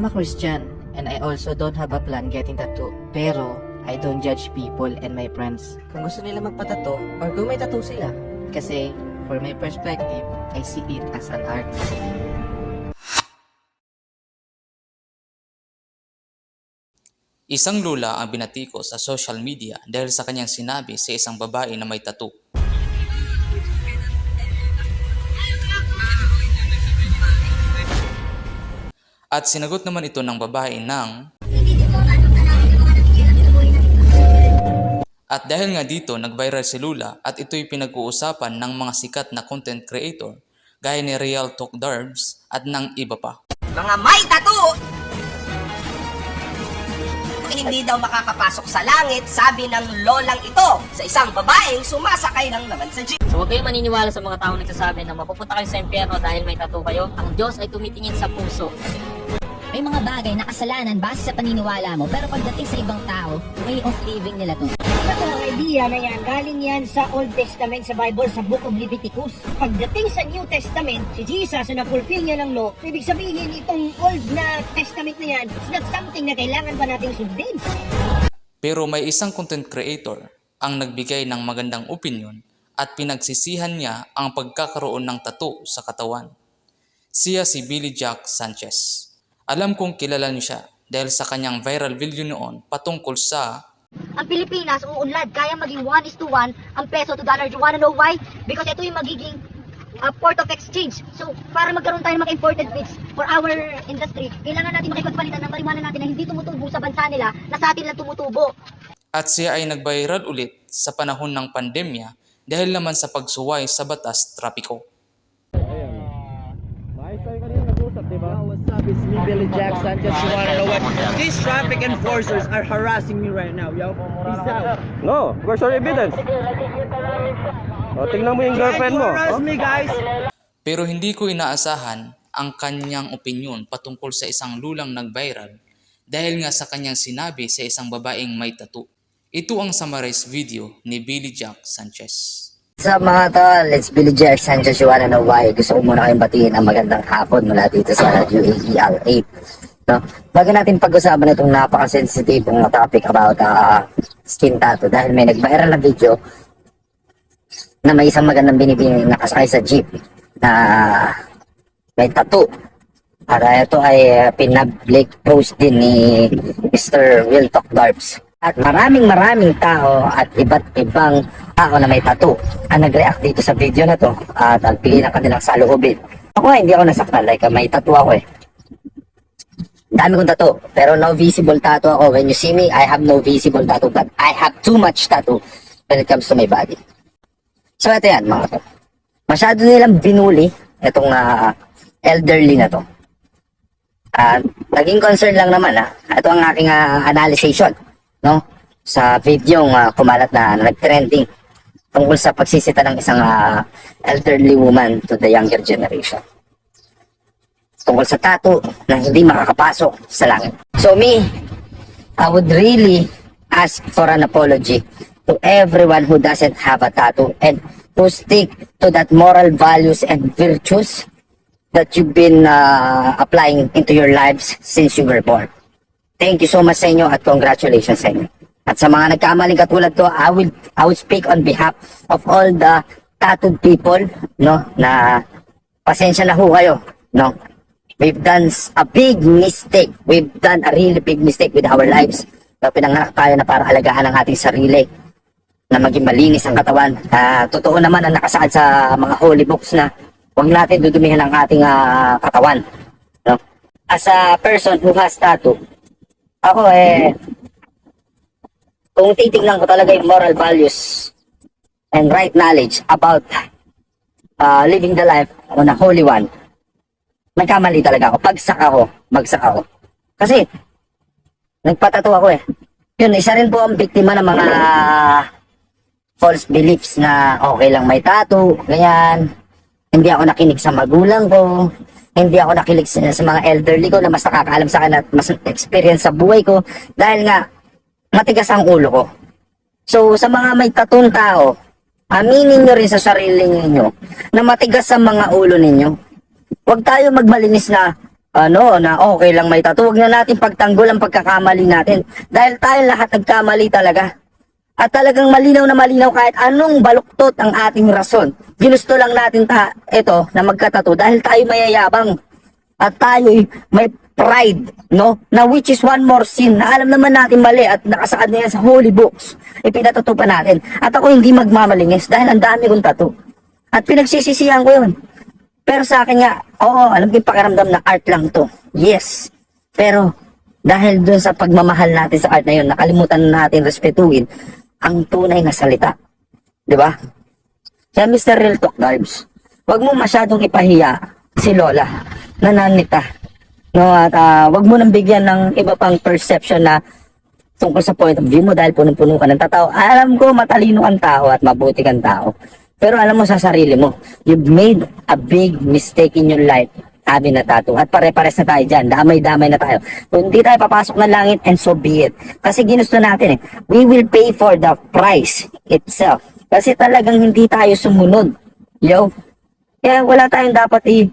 I'm a Christian and I also don't have a plan getting tattoo. Pero I don't judge people and my friends kung gusto nila magpatato or kung may tattoo sila. Kasi for my perspective, I see it as an art. Isang lula ang binatiko sa social media dahil sa kanyang sinabi sa isang babae na may tattoo. At sinagot naman ito ng babae ng At dahil nga dito nag-viral si Lula at ito'y pinag-uusapan ng mga sikat na content creator gaya ni Real Talk Darbs at ng iba pa. Mga may tattoo! Hindi daw makakapasok sa langit, sabi ng lolang ito sa isang babaeng sumasakay lang naman sa jeep. So huwag kayong maniniwala sa mga taong nagsasabi na mapupunta kayo sa impyerno dahil may tattoo kayo. Ang Diyos ay tumitingin sa puso. May mga bagay na kasalanan base sa paniniwala mo pero pagdating sa ibang tao, way of living nila to. Ito ang idea na yan, galing yan sa Old Testament sa Bible sa Book of Leviticus. Pagdating sa New Testament, si Jesus na fulfill niya ng law, so ibig sabihin itong Old na Testament na yan, is not something na kailangan pa nating sundin. Pero may isang content creator ang nagbigay ng magandang opinion at pinagsisihan niya ang pagkakaroon ng tattoo sa katawan. Siya si Billy Jack Sanchez. Alam kong kilala niyo siya dahil sa kanyang viral video noon patungkol sa ang Pilipinas uunlad, kaya maging 1 is to 1 ang peso to dollar. Do you wanna know why? Because ito yung magiging uh, port of exchange. So, para magkaroon tayo ng mga imported goods for our industry, kailangan natin tayo pagpalitan ng marijuana natin na hindi tumutubo sa bansa nila, na sa atin lang tumutubo. at siya ay nag-viral ulit sa panahon ng pandemya dahil naman sa pagsuway sa batas trapiko. What's up? It's me, Billy Jack Sanchez. You wanna know what? These traffic enforcers are harassing me right now, yo. Peace out. No, where's your evidence? O, tingnan mo yung girlfriend Trying to mo. harass oh. me, guys. Pero hindi ko inaasahan ang kanyang opinyon patungkol sa isang lulang nag-viral dahil nga sa kanyang sinabi sa isang babaeng may tattoo. Ito ang summarized video ni Billy Jack Sanchez. Sa mga tol, it's Billy Jack Sanchez. Wanna know why? Gusto ko muna kayong batiin ang magandang hapon mula dito sa UAEL 8. No? Bago natin pag-usapan itong napaka-sensitive na topic about uh, skin tattoo dahil may nag-viral na video na may isang magandang binibini nakasakay sa jeep na may tattoo. At uh, ito ay uh, pinablik post din ni Mr. Will Talk Darbs. At maraming maraming tao at iba't ibang tao na may tattoo ang nag-react dito sa video na to at ang pili ng kanilang saloobin. Ako nga, hindi ako nasaktan. Like, uh, may tattoo ako eh. Dami kong tattoo. Pero no visible tattoo ako. When you see me, I have no visible tattoo. But I have too much tattoo when it comes to my body. So, ito yan, mga to. Masyado nilang binuli itong ah, elderly na to. At naging concern lang naman ha. Ito ang aking uh, analysis no? Sa video uh, kumalat na, na nag-trending tungkol sa pagsisita ng isang ah, elderly woman to the younger generation. Tungkol sa tattoo na hindi makakapasok sa langit. So me, I would really ask for an apology to everyone who doesn't have a tattoo and who stick to that moral values and virtues that you've been uh, applying into your lives since you were born. Thank you so much sa inyo at congratulations sa inyo. At sa mga nagkamaling katulad ko, I will I will speak on behalf of all the tattooed people, no, na pasensya na ho kayo, no. We've done a big mistake. We've done a really big mistake with our lives. No, pinanganak tayo na para alagaan ang ating sarili na maging malinis ang katawan. Ah, totoo naman ang nakasaad sa mga holy books na huwag natin dudumihan ang ating ah, katawan. No? As a person who has tattoo, ako eh, kung titignan ko talaga yung moral values and right knowledge about uh, living the life on a holy one, nagkamali talaga ako. Pagsak ako, bagsak ako. Kasi, nagpatato ako eh. Yun, isa rin po ang biktima ng mga false beliefs na okay lang may tattoo, ganyan. Hindi ako nakinig sa magulang ko. Hindi ako nakinig sa, sa mga elderly ko na mas nakakaalam sa akin at mas experience sa buhay ko. Dahil nga, matigas ang ulo ko. So, sa mga may tattoo tao, aminin nyo rin sa sarili ninyo na matigas ang mga ulo ninyo. Huwag tayo magmalinis na ano, na okay lang may tattoo. Huwag na natin pagtanggol ang pagkakamali natin. Dahil tayo lahat nagkamali talaga. At talagang malinaw na malinaw kahit anong baluktot ang ating rason. Ginusto lang natin ta ito na magkatato dahil tayo mayayabang. At tayo may pride, no? Na which is one more sin na alam naman natin mali at nakasaad na yan sa holy books. Ipinatato natin. At ako hindi magmamalingis dahil ang dami kong tattoo. At pinagsisisihan ko yun. Pero sa akin nga, oo, alam ko pakiramdam na art lang to. Yes. Pero dahil dun sa pagmamahal natin sa art na yun, nakalimutan na natin respetuhin ang tunay na salita. Di ba? Kaya Mr. Real Talk Garbs, wag mo masyadong ipahiya si Lola na nanita. No, at ah, wag mo nang bigyan ng iba pang perception na tungkol sa point of view mo dahil punong-puno ka ng tao. Alam ko matalino kang tao at mabuti kang tao. Pero alam mo sa sarili mo, you've made a big mistake in your life. Sabi na tato. At pare-pares na tayo dyan. Damay-damay na tayo. Kung hindi tayo papasok ng langit, and so be it. Kasi ginusto natin eh. We will pay for the price itself. Kasi talagang hindi tayo sumunod. Yo. Kaya wala tayong dapat i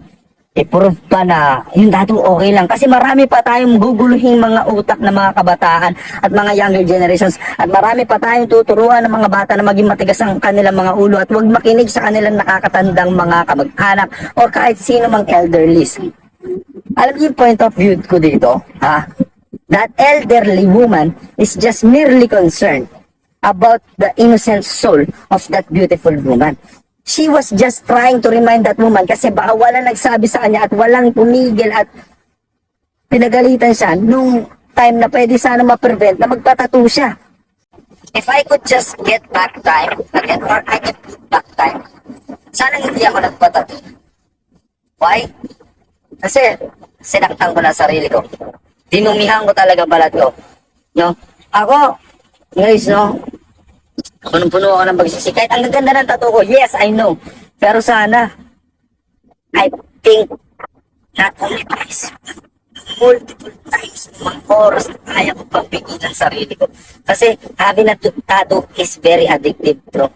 i-prove pa na yung dato okay lang. Kasi marami pa tayong guguluhing mga utak ng mga kabataan at mga younger generations. At marami pa tayong tuturuan ng mga bata na maging matigas ang kanilang mga ulo at huwag makinig sa kanilang nakakatandang mga kamag-anak or kahit sino mang elderlies. Alam niyo yung point of view ko dito? Ha? That elderly woman is just merely concerned about the innocent soul of that beautiful woman. She was just trying to remind that woman kasi baka wala nagsabi sa kanya at walang tumigil at pinagalitan siya nung time na pwede sana ma-prevent na magpatato siya. If I could just get back time, again, or I put back time, sana hindi ako nagpatato. Why? Kasi sinaktan ko na sarili ko. Dinumihan ko talaga balat ko. No? Ako, guys, no? Punong-puno ako ng pagsisi. Kahit ang gaganda ng tattoo ko, yes, I know. Pero sana, I think, not only twice, multiple times, mga oras na kaya ko pang pigilan sarili ko. Kasi having a tattoo is very addictive, bro.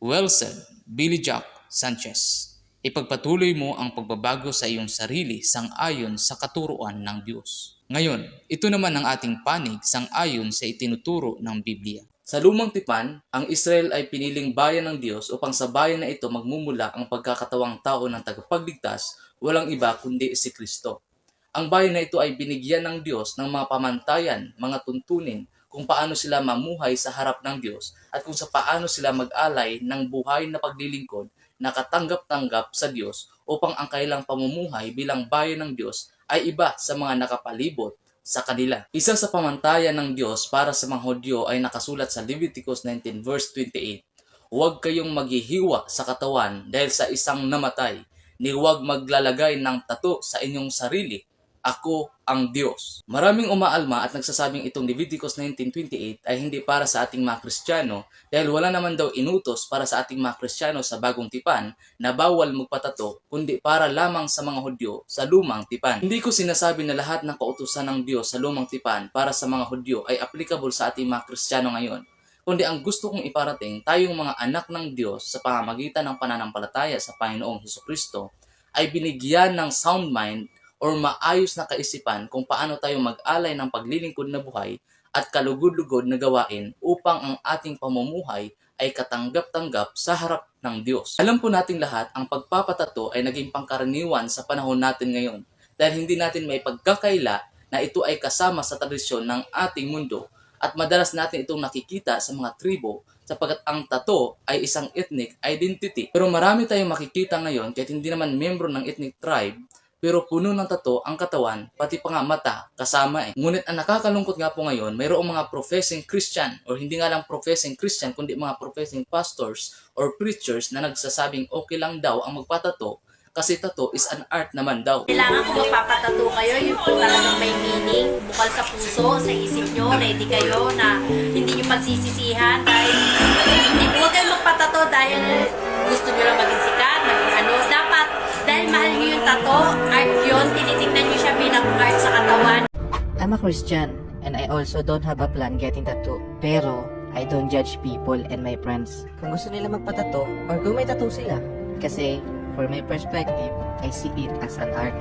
Well said, Billy Jack Sanchez. Ipagpatuloy mo ang pagbabago sa iyong sarili sang-ayon sa katuruan ng Diyos. Ngayon, ito naman ang ating panig sang-ayon sa itinuturo ng Biblia. Sa lumang tipan, ang Israel ay piniling bayan ng Diyos upang sa bayan na ito magmumula ang pagkakatawang tao ng tagapagligtas, walang iba kundi si Kristo. Ang bayan na ito ay binigyan ng Diyos ng mga pamantayan, mga tuntunin, kung paano sila mamuhay sa harap ng Diyos at kung sa paano sila mag-alay ng buhay na paglilingkod na katanggap-tanggap sa Diyos upang ang kailang pamumuhay bilang bayan ng Diyos ay iba sa mga nakapalibot sa kanila. Isa sa pamantayan ng Diyos para sa mga Hudyo ay nakasulat sa Leviticus 19 verse 28. Huwag kayong maghihiwa sa katawan dahil sa isang namatay, ni huwag maglalagay ng tato sa inyong sarili. Ako ang Diyos. Maraming umaalma at nagsasabing itong Leviticus 19.28 ay hindi para sa ating mga Kristiyano dahil wala naman daw inutos para sa ating mga Kristiyano sa bagong tipan na bawal magpatato kundi para lamang sa mga Hudyo sa lumang tipan. Hindi ko sinasabi na lahat ng kautusan ng Diyos sa lumang tipan para sa mga Hudyo ay applicable sa ating mga Kristiyano ngayon kundi ang gusto kong iparating tayong mga anak ng Diyos sa pamamagitan ng pananampalataya sa Panginoong Heso Kristo ay binigyan ng sound mind or maayos na kaisipan kung paano tayo mag-alay ng paglilingkod na buhay at kalugod-lugod na gawain upang ang ating pamumuhay ay katanggap-tanggap sa harap ng Diyos. Alam po nating lahat, ang pagpapatato ay naging pangkaraniwan sa panahon natin ngayon dahil hindi natin may pagkakaila na ito ay kasama sa tradisyon ng ating mundo at madalas natin itong nakikita sa mga tribo sapagkat ang tato ay isang ethnic identity. Pero marami tayong makikita ngayon kahit hindi naman membro ng ethnic tribe pero puno ng tato ang katawan, pati pa nga mata, kasama eh. Ngunit ang nakakalungkot nga po ngayon, mayroong mga professing Christian, or hindi nga lang professing Christian, kundi mga professing pastors or preachers na nagsasabing okay lang daw ang magpatato kasi tato is an art naman daw. Kailangan kung magpapatato kayo, yun po talagang may meaning, bukal sa puso, sa isip nyo, ready kayo na hindi nyo pagsisisihan dahil hindi po kayo magpatato dahil gusto nyo lang maging sikat, yung tato, art yun, tinitignan nyo siya bilang art sa katawan. I'm a Christian and I also don't have a plan getting tattoo. Pero I don't judge people and my friends kung gusto nila magpatato or kung may tattoo sila. Kasi for my perspective, I see it as an art.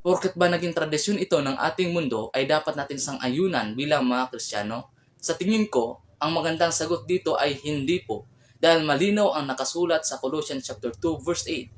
Porket ba naging tradisyon ito ng ating mundo ay dapat natin sang ayunan bilang mga Kristiyano? Sa tingin ko, ang magandang sagot dito ay hindi po dahil malinaw ang nakasulat sa Colossians chapter 2 verse 8.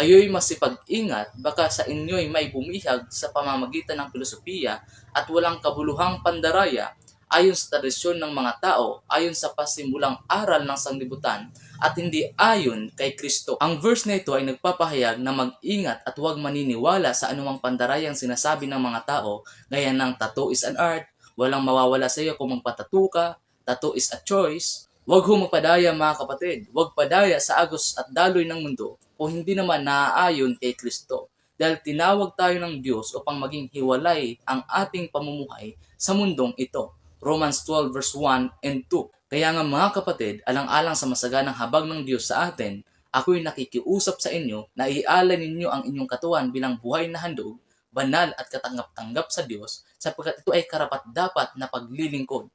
Kayo'y masipag-ingat baka sa inyo'y may bumihag sa pamamagitan ng filosofiya at walang kabuluhang pandaraya ayon sa tradisyon ng mga tao, ayon sa pasimulang aral ng sanglibutan, at hindi ayon kay Kristo. Ang verse na ito ay nagpapahayag na mag-ingat at huwag maniniwala sa anumang pandarayang sinasabi ng mga tao, gaya ng tattoo is an art, walang mawawala sa iyo kung magpatato ka, tattoo is a choice. Huwag ho magpadaya mga kapatid, huwag padaya sa agos at daloy ng mundo kung hindi naman naaayon kay Kristo. Dahil tinawag tayo ng Diyos upang maging hiwalay ang ating pamumuhay sa mundong ito. Romans 12 verse 1 and 2. Kaya nga mga kapatid, alang-alang sa masaganang habag ng Diyos sa atin, ako'y nakikiusap sa inyo na ialay ninyo ang inyong katawan bilang buhay na handog, banal at katanggap-tanggap sa Diyos sapagkat ito ay karapat-dapat na paglilingkod.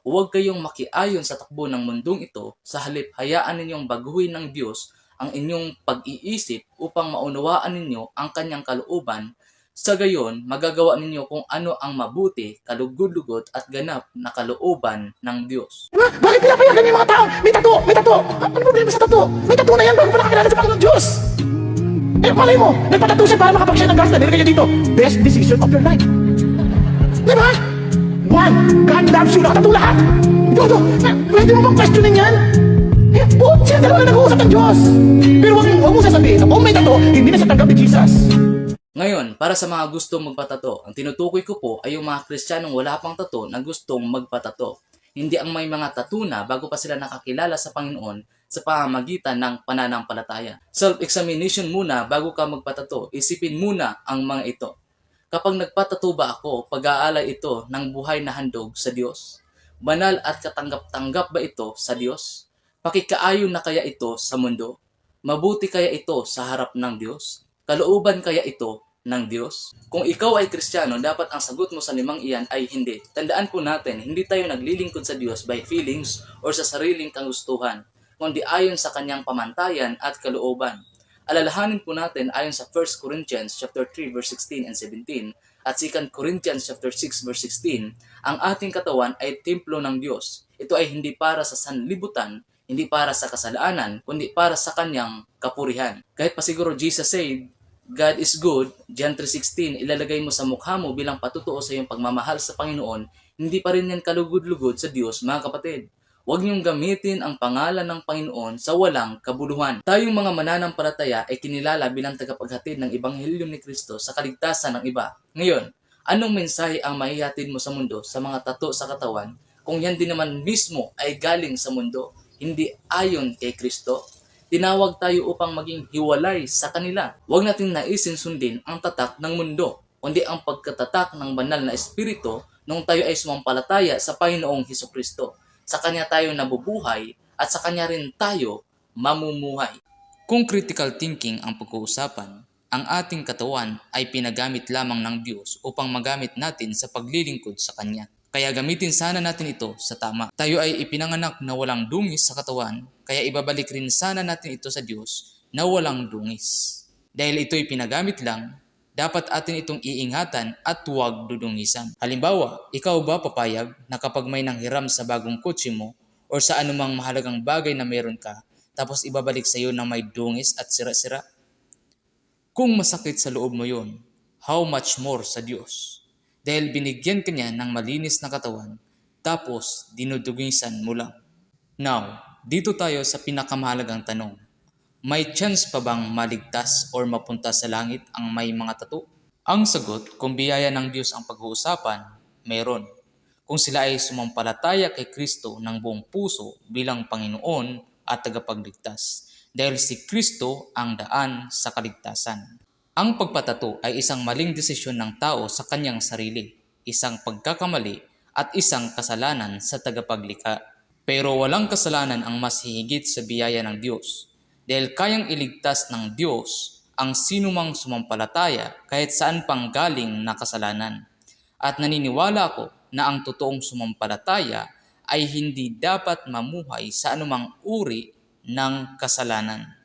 Huwag kayong makiayon sa takbo ng mundong ito, sa halip hayaan ninyong baguhin ng Diyos ang inyong pag-iisip upang maunawaan ninyo ang kanyang kalooban sa gayon, magagawa ninyo kung ano ang mabuti, kalugod-lugod at ganap na kalooban ng Diyos. Bakit pinapayagan yung mga tao? May tato! May tato! Ano problema sa tato? May tato na yan bago pa nakakilala sa Panginoon Diyos! Eh, malay mo, nagpatato siya para makapag-share ng gas na nilagay niya dito. Best decision of your life. Di ba? One, God loves you. Lahat. Dodo, eh, pwede mo bang questionin yan? Eh, po, sila dalawa na nag-uusap ng Diyos. Pero wag, wag mo sasabihin na kung may tato, hindi na siya tanggap ni Jesus. Ngayon, para sa mga gustong magpatato, ang tinutukoy ko po ay yung mga Kristiyanong wala pang tato na gustong magpatato. Hindi ang may mga tato na bago pa sila nakakilala sa Panginoon sa pamamagitan ng pananampalataya. Self-examination muna bago ka magpatato. Isipin muna ang mga ito. Kapag nagpatato ba ako, pag-aalay ito ng buhay na handog sa Diyos? Banal at katanggap-tanggap ba ito sa Diyos? Pakikaayon na kaya ito sa mundo? Mabuti kaya ito sa harap ng Diyos? Kalooban kaya ito ng Diyos? Kung ikaw ay Kristiyano, dapat ang sagot mo sa limang iyan ay hindi. Tandaan po natin, hindi tayo naglilingkod sa Diyos by feelings or sa sariling kagustuhan, kundi ayon sa kanyang pamantayan at kalooban. Alalahanin po natin ayon sa 1 Corinthians chapter 3 verse 16 and 17 at 2 Corinthians chapter 6 verse 16, ang ating katawan ay templo ng Diyos. Ito ay hindi para sa sanlibutan, hindi para sa kasalanan, kundi para sa kanyang kapurihan. Kahit pa siguro Jesus said, God is good, John 3.16, ilalagay mo sa mukha mo bilang patutuo sa iyong pagmamahal sa Panginoon, hindi pa rin yan kalugod-lugod sa Diyos, mga kapatid. Huwag niyong gamitin ang pangalan ng Panginoon sa walang kabuluhan. Tayong mga mananampalataya ay kinilala bilang tagapaghatid ng Ebanghelyo ni Kristo sa kaligtasan ng iba. Ngayon, anong mensahe ang maihatid mo sa mundo sa mga tato sa katawan kung yan din naman mismo ay galing sa mundo, hindi ayon kay Kristo? Tinawag tayo upang maging hiwalay sa kanila. Huwag natin naisin sundin ang tatak ng mundo, kundi ang pagkatatak ng banal na espiritu nung tayo ay sumampalataya sa Panginoong Heso Kristo. Sa Kanya tayo nabubuhay at sa Kanya rin tayo mamumuhay. Kung critical thinking ang pag-uusapan, ang ating katawan ay pinagamit lamang ng Diyos upang magamit natin sa paglilingkod sa Kanya. Kaya gamitin sana natin ito sa tama. Tayo ay ipinanganak na walang dungis sa katawan, kaya ibabalik rin sana natin ito sa Diyos na walang dungis. Dahil ito'y pinagamit lang, dapat atin itong iingatan at huwag dudungisan. Halimbawa, ikaw ba papayag na kapag may nanghiram sa bagong kotse mo or sa anumang mahalagang bagay na meron ka, tapos ibabalik sa iyo na may dungis at sira-sira? Kung masakit sa loob mo yon, how much more sa Diyos? Dahil binigyan ka niya ng malinis na katawan, tapos dinudugisan mo lang. Now, dito tayo sa pinakamahalagang tanong. May chance pa bang maligtas or mapunta sa langit ang may mga tato? Ang sagot, kung biyaya ng Diyos ang pag-uusapan, meron. Kung sila ay sumampalataya kay Kristo ng buong puso bilang Panginoon at tagapagligtas. Dahil si Kristo ang daan sa kaligtasan. Ang pagpatato ay isang maling desisyon ng tao sa kanyang sarili, isang pagkakamali at isang kasalanan sa tagapaglikha. Pero walang kasalanan ang mas hihigit sa biyaya ng Diyos dahil kayang iligtas ng Diyos ang sinumang sumampalataya kahit saan pang galing na kasalanan. At naniniwala ako na ang totoong sumampalataya ay hindi dapat mamuhay sa anumang uri ng kasalanan.